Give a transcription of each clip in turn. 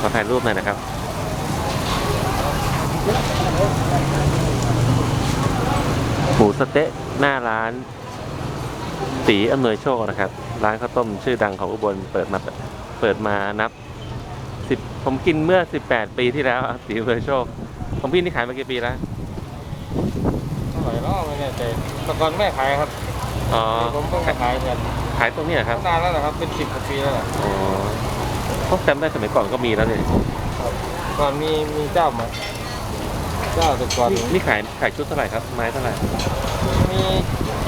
ขอถ่ายรูปหน่อยนะครับ หมูสะเต๊ะหน้าร้านตีอำนวยโชคนะครับ ร้านข้าวต้มชื่อดังของอุบลเปิดมาเปิดมานับสิบผมกินเมื่อ18ปีที่แล้วครับตีอำนวยโชคของพี่นี่ขายมากี่ปีแล้วเท่าไหร่เนาะไม่แน่ใจแต่ก่อนแม่ขายครับอ๋อผมเพิ่งมาขายเนี่ยขายตรงเนี้ยครับนานแล้วนะครับเป็นสิบกว่าปีแล้วแหละอ๋อ พวกจำได้สมัยก่อนก็มีแล้วเนี่ยก่อนมีมีเจ้ามาเจ้าแต่ก่อนนี่นี่ขายขายชุดเท่าไหร่ครับ ไม้เท่าไหร่ มี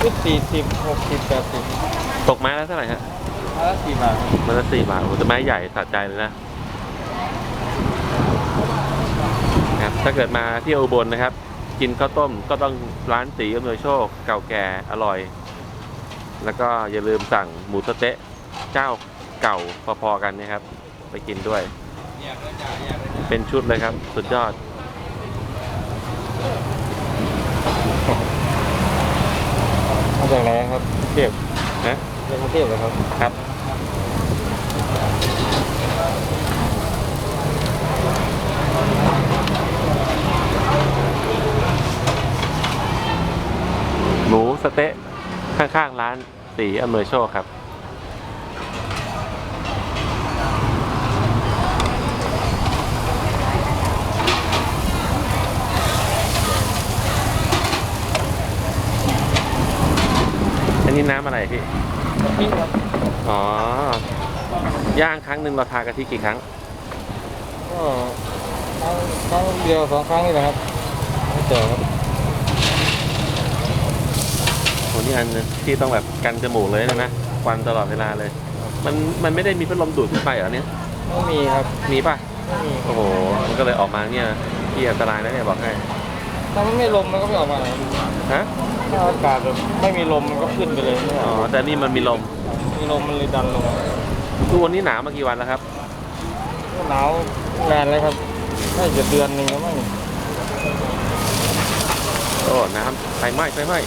ชุดสี่สิบหกสิบแปดสิบตกไม้แล้วเท่าไหร่ฮะแล้วสี่บาทครับมันละสี่บาทโอ้แต่ไม้ใหญ่สะใจเลยนะครับถ้าเกิดมาที่อุบลนะครับ กินข้าวต้มก็ต้องร้านตีอำนวยโชค เก่าแก่อร่อย แล้วก็อย่าลืมสั่งหมูสะเต๊ะเจ้า เก่าพอๆกันนะครับ ไปกินด้วย เป็นชุดเลยครับ สุดยอด มาจากไหนครับเทียบนะจากกรุงเทพเหรอครับ ครับ หมูสะเต๊ะข้างๆร้านสีอำนวยโชคครับ นนี้น้ำอะไรพี่นี่ครับอ๋อย่างครั้งหนึ่งเราทากะทิกี่ครั้งก็ครั้งครั้งเดียวสองครั้งนี่แหละครับไม่เจอครับโหนี่อันนึงที่ต้องแบบกันจมูกเลยใช่ไหมควันตลอดเวลาเลย มันมันไม่ได้มีพัดลมดูดขึ้นไปเหรอเนี่ยไม่มีครับมีป่ะไม่มีโอ้โหมันก็เลยออกมาเนี่ยที่อันตรายนะเนี่ยบอกให้ถ้ามันไม่ลมมันก็ไม่ออกมาหรอกฮะถ้า อากาศแบบไม่มีลมมันก็ขึ้นไปเลยไม่อ๋อออกแต่นี่มันมีลมมีลมมันเลยดันลงมาทุกวันนี้หนาวมากี่วันแล้วครับหนาวนานเลยครับน่าจะเดือนหนึ่งแล้วมั้งโอ้น้ำไฟไหม้ไฟไหม้